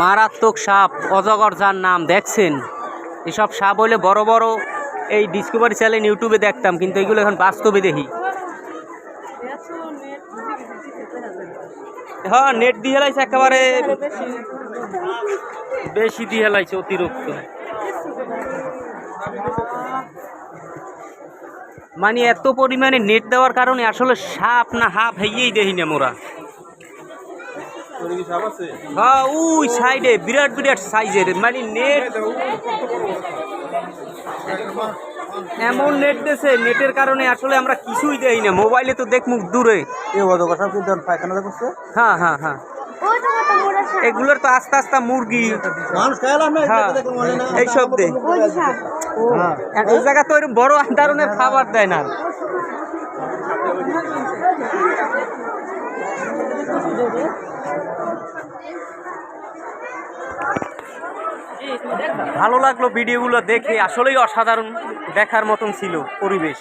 মারাত্মক সাপ, অজগর যার নাম, দেখছেন? এসব সাপ হলে বড় বড় এই ডিসকভারি চ্যানেল ইউটিউবে দেখতাম, কিন্তু এগুলো এখন বাস্তবে দেখি। হ্যাঁ নেট দিয়ে লাইছে একেবারে। বেশি দিয়ে লাইছে অতিরিক্ত। মানে এত পরিমাণে নেট দেওয়ার কারণে আসলে সাপ না হাফ হইয়েই দেখি না মোরা। হ্যাঁ ওই সাইডে বিরাট বিরাট সাইজের মানে নেট এমন নেট দেছে নেটের কারণে আসলে আমরা কিছুই দেই না মোবাইলে তো দেখ মুখ দূরে। হ্যাঁ হ্যাঁ হ্যাঁ। এগুলোর তো আস্তে আস্তে মুরগি মানুষ খাইলাম না হ্যাঁ এইসব দে হ্যাঁ এই জায়গা তো এরকম বড় ধরনের খাবার দেয় না। ভালো লাগল ভিডিওগুলো দেখে আসলেই অসাধারণ দেখার মতন ছিল পরিবেশ।